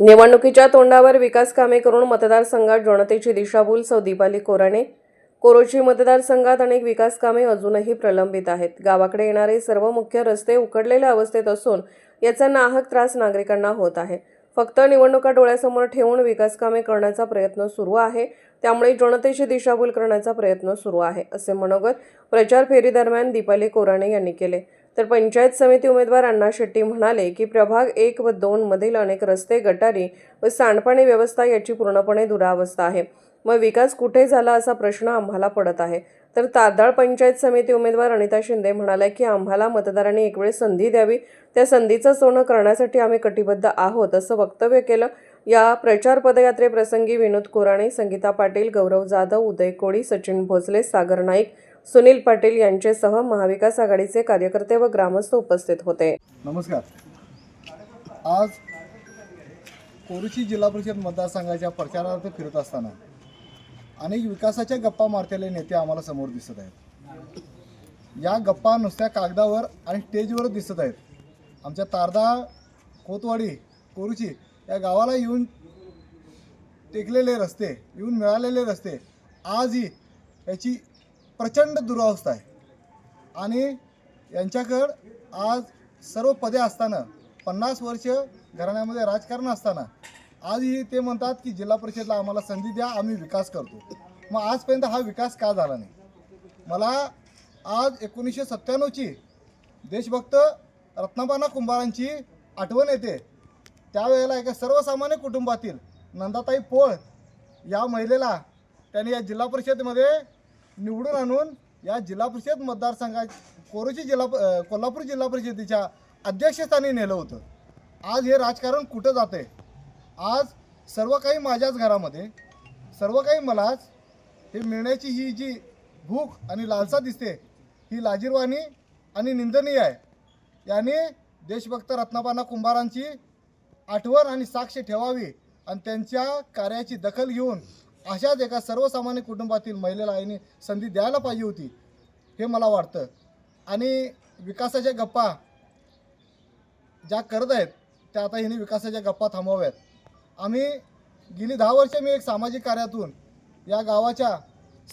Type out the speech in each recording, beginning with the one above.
निवडणुकीच्या तोंडावर विकास कामे करून मतदारसंघात जनतेची दिशाभूल सौ दीपाली कोराणे. कोरोची मतदारसंघात अनेक विकास कामे अजूनही प्रलंबित आहेत. गावाकडे येणारे सर्व मुख्य रस्ते उकडलेल्या अवस्थेत असून याचा नाहक त्रास नागरिकांना होत आहे. फक्त निवडणुका डोळ्यासमोर ठेवून विकास कामे करण्याचा प्रयत्न सुरू आहे. त्यामुळे जनतेची दिशाभूल करण्याचा प्रयत्न सुरू आहे असे मनोगत प्रचार फेरीदरम्यान दीपाली कोराणे यांनी केले. तर पंचायत समिती उमेदवार अण्णा शेट्टी म्हणाले की प्रभाग एक व दोन मधील अनेक रस्ते गटारी व सांडपाणी व्यवस्था याची पूर्णपणे दुरावस्था आहे. मग विकास कुठे झाला असा प्रश्न आम्हाला पडत आहे. तर तारदाळ पंचायत समिती उमेदवार अनिता शिंदे म्हणाल्या की आम्हाला मतदारांनी एक वेळ संधी द्यावी. त्या संधीचं सोनं करण्यासाठी आम्ही कटिबद्ध आहोत असं वक्तव्य केलं. या प्रचार पदयात्रेप्रसंगी विनोद कोराणे संगीता पाटील गौरव जाधव उदय कोळी सचिन भोसले सागर नाईक सुनील पाटील यांच्यासह महाविकास आघाडीचे कार्यकर्ते व ग्रामस्थ उपस्थित होते. नमस्कार. आज कोरुची जिल्हा परिषद मतदारसंघाच्या प्रचारार्थ फिरत असताना अनेक विकासाच्या गप्पा मारलेले नेते आम्हाला समोर दिसत आहेत. या गप्पा नुसत्या कागदावर आणि स्टेजवर दिसत आहेत. आमच्या तारदा कोतवाडी कोरुची या गावाला येऊन टेकलेले रस्ते येऊन मिळालेले रस्ते आजही याची प्रचंड दुरावस्था आहे. आणि यांच्याकडं आज सर्व पदे असताना पन्नास वर्ष घराण्यामध्ये राजकारण असताना आजही ते म्हणतात की जिल्हा परिषदला आम्हाला संधी द्या आम्ही विकास करतो. मग आजपर्यंत हा विकास का झाला नाही? मला आज एकोणीसशे सत्त्याण्णवची देशभक्त रत्नाबाना कुंभारांची आठवण येते. त्यावेळेला एका सर्वसामान्य कुटुंबातील नंदाताई पोळ या महिलेला त्यांनी या जिल्हा परिषदेमध्ये निवडून आणून या जिल्हा परिषद मतदारसंघा कोरोची जिल्हा कोल्हापूर जिल्हा परिषदेच्या अध्यक्षस्थानी नेलं होतं. आज हे राजकारण कुठं जाते आज सर्व काही माझ्याच घरामध्ये सर्व काही मलाच. हे मिळण्याची ही जी भूक आणि लालसा दिसते ही लाजीरवाणी आणि निंदनीय आहे. याने देशभक्त रत्नाबाना कुंभारांची आठवण आणि साक्ष ठेवावी आणि त्यांच्या कार्याची दखल घेऊन अशाच एका सर्वसामान्य कुटुंबातील महिलेला आईने संधी द्यायला पाहिजे होती हे मला वाटतं. आणि विकासाच्या गप्पा ज्या करत आहेत त्या आता हिने विकासाच्या गप्पा थांबवाव्यात. आम्ही गेली दहा वर्ष मी एक सामाजिक कार्यातून या गावाच्या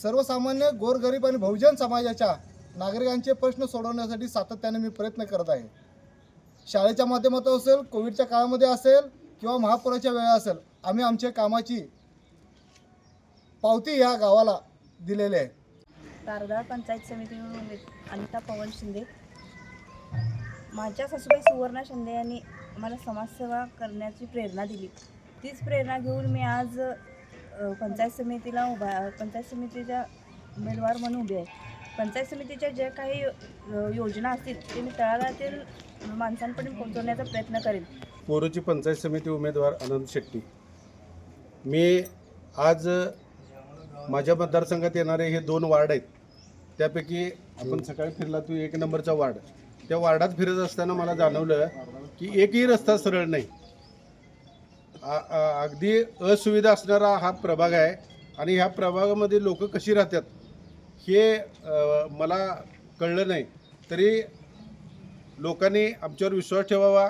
सर्वसामान्य गोरगरीब आणि बहुजन समाजाच्या नागरिकांचे प्रश्न सोडवण्यासाठी सातत्याने मी प्रयत्न करत आहे. शाळेच्या माध्यमातून असेल कोविडच्या काळामध्ये असेल किंवा महापुराच्या वेळा असेल आम्ही आमच्या कामाची पावती ह्या गावाला दिलेली आहे तारदाळ पंचायत समितीवरून उमेद- अनिता पवन शिंदे. माझ्या सासूबाई सुवर्णा शिंदे यांनी मला समाजसेवा करण्याची प्रेरणा दिली. तीच प्रेरणा घेऊन मी आज अ, पंचायत समितीला उभा पंचायत समितीच्या उमेदवार म्हणून उभे आहे. पंचायत समितीच्या ज्या काही अ, योजना असतील ते मी तळागाळातील माणसांपर्यंत पोहोचवण्याचा प्रयत्न करेन. कोरोची पंचायत समिती उमेदवार अनंत शेट्टी. मी आज माझ्या मतदारसंघात येणारे हे दोन वार्ड आहेत. त्यापैकी आपण सकाळी फिरला तू एक नंबरचा वार्ड. त्या वार्डात फिरत असताना मला जाणवलं की एकही रस्ता सरळ नाही. अगदी असुविधा असणारा हा प्रभाग आहे आणि ह्या प्रभागामध्ये लोक कशी राहतात हे मला कळलं नाही. तरी लोकांनी आमच्यावर विश्वास ठेवावा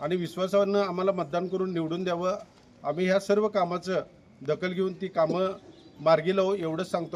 आणि विश्वासानं आम्हाला मतदान करून निवडून द्यावं. आम्ही ह्या सर्व कामाचं दखल घेऊन ती कामं मार्गी लावू एवढंच सांगतो.